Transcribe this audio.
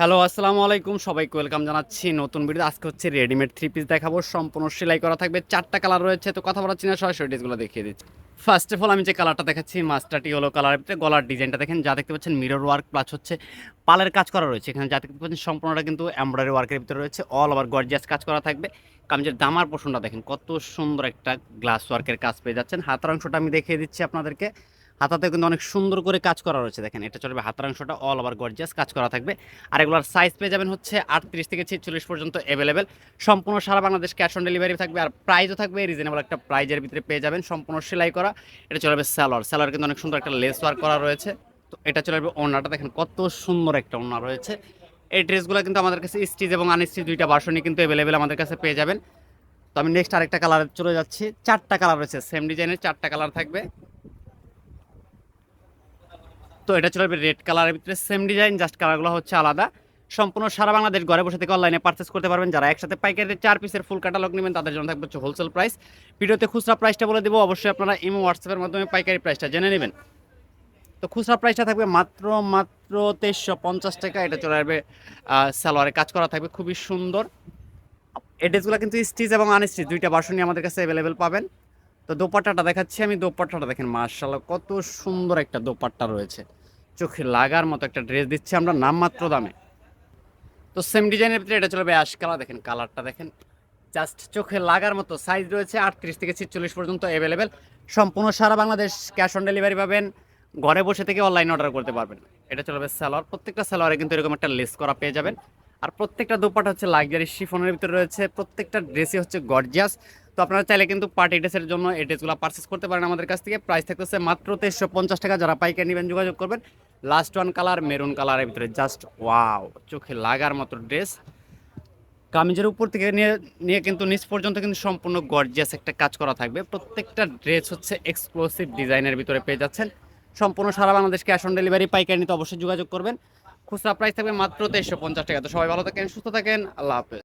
Hello, আসসালামু আলাইকুম। সবাইকে ওয়েলকাম জানাচ্ছি নতুন ভিডিও আজকে হচ্ছে রেডিমেড থ্রি পিস দেখাবো। সম্পূর্ণ সেলাই করা থাকবে। চারটা কালার রয়েছে। তো কথা বলাচ্ছি না সরাসরি ড্রেসগুলো দেখিয়ে দিচ্ছি। ফার্স্ট অফ অল আমি যে কালারটা দেখাচ্ছি মাস্টারটি হলো কালারের ভিতরে গলার ডিজাইনটা দেখেন, যা দেখতে পাচ্ছেন মিরর ওয়ার্ক প্লাস হচ্ছে পালের কাজ করা রয়েছে। এখানে যা দেখতে পাচ্ছেন, সম্পূর্ণটা কিন্তু এমব্রয়ডারি ওয়ার্কের ভিতরে রয়েছে। অল ওভার গর্জিয়াস কাজ করা থাকবে। কামিজের দামার পোষণটা দেখেন, কত সুন্দর একটা গ্লাস ওয়ার্কের কাজ পেয়ে যাচ্ছেন। হাতার অংশটা আমি দেখিয়ে দিচ্ছি আপনাদেরকে। হাতাতে কিন্তু অনেক সুন্দর করে কাজ করা রয়েছে, দেখেন। এটা চলবে হাতার অংশটা অল ওভার গর্জিয়াস কাজ করা থাকবে। আর এগুলোর সাইজ পেয়ে যাবেন হচ্ছে আটত্রিশ থেকে ছেচল্লিশ পর্যন্ত অ্যাভেলেবেল সম্পূর্ণ সারা বাংলাদেশ ক্যাশ অন ডেলিভারি থাকবে আর প্রাইজও থাকবে। রিজনেবল একটা প্রাইজের ভিতরে পেয়ে যাবেন সম্পূর্ণ সেলাই করা। এটা চলবে স্যালোয়ার স্যালোয়ার কিন্তু অনেক সুন্দর একটা লেস ওয়ার্ক করা রয়েছে। তো এটা চলে আসবে ওড়নাটা দেখেন কত সুন্দর একটা ওড়না রয়েছে। এই ড্রেসগুলো কিন্তু আমাদের কাছে স্টিচ এবং আনস্টিচ দুইটা বাসনই কিন্তু অ্যাভেলেবেল আমাদের কাছে পেয়ে যাবেন। তো আমি নেক্সট আরেকটা কালার চলে যাচ্ছি। চারটা কালার রয়েছে। সেম ডিজাইনের চারটা কালার থাকবে। তো এটা চলে রেড কালারের ভিতরে সেম ডিজাইন জাস্ট কালারগুলো হচ্ছে আলাদা। সম্পূর্ণ সারা বাংলাদেশ ঘরে বসে থেকে অনলাইনে পারচেস করতে পারবেন। যারা একসাথে পাইকারি চার পিসের ফুল ক্যাটালগ নেবেন, তাদের জন্য থাকবে হচ্ছে হোলসেল প্রাইস ভিডিওতে খুচরা প্রাইসটা বলে দেবো, অবশ্যই আপনারা ইমো হোয়াটসঅ্যাপের মাধ্যমে পাইকারি প্রাইসটা জেনে নেবেন। তো খুচরা প্রাইসটা থাকবে মাত্র মাত্র তেইশশো পঞ্চাশ টাকা। এটা চলে আসবে সালোয়ারে কাজ করা থাকবে, খুবই সুন্দর। এই ড্রেসগুলো কিন্তু স্টিচ এবং আনস্টিচ দুইটা ভার্সনই আমাদের কাছে অ্যাভেলেবেল পাবেন। তো দোপাট্টাটা দেখাচ্ছি আমি, দোপাট্টাটা দেখেন মার্শাল্লাহ কত সুন্দর একটা দোপাট্টা রয়েছে। চোখে লাগার মতো একটা ড্রেস দিচ্ছি আমরা নামমাত্র দামে। তো সেম ডিজাইনের ভিতরে এটা চলবে অ্যাশ কালার দেখেন কালারটা দেখেন। জাস্ট চোখে লাগার মতো সাইজ রয়েছে আটত্রিশ থেকে ছিচল্লিশ পর্যন্ত অ্যাভেলেবেল সম্পূর্ণ সারা বাংলাদেশ ক্যাশ অন ডেলিভারি পাবেন। ঘরে বসে থেকে অনলাইন অর্ডার করতে পারবেন। এটা চলবে স্যালোয়ার প্রত্যেকটা স্যালোয়ারে কিন্তু এরকম একটা লেস করা পেয়ে যাবেন। আর প্রত্যেকটা দোপাটা হচ্ছে লাক্সারি শিফনের ভিতরে রয়েছে। প্রত্যেকটা ড্রেসই হচ্ছে গর্জিয়াস তো আপনারা চাইলে কিন্তু পার্টি ড্রেসের জন্য এই ড্রেসগুলো পারচেস করতে পারেন আমাদের কাছ থেকে। প্রাইস থাকতেছে মাত্র তেইশশো পঞ্চাশ টাকা। যারা পাইকারি নেবেন যোগাযোগ করবেন। লাস্ট ওয়ান কালার মেরুন কালারের ভিতরে জাস্ট ওয়াও চোখে লাগার মতো ড্রেস কামিজের উপর থেকে নিয়ে নিয়ে কিন্তু নিচ পর্যন্ত কিন্তু সম্পূর্ণ গর্জিয়াস একটা কাজ করা থাকবে। প্রত্যেকটা ড্রেস হচ্ছে এক্সক্লুসিভ ডিজাইনের ভিতরে পেয়ে যাচ্ছেন। সম্পূর্ণ সারা বাংলাদেশ ক্যাশ অন ডেলিভারি পাইকারি নিতে অবশ্যই যোগাযোগ করবেন। খুচরা প্রাইস থাকবে মাত্র তেইশশো পঞ্চাশ টাকা। তো সবাই ভালো থাকেন, সুস্থ থাকেন, আল্লাহ হাফেজ।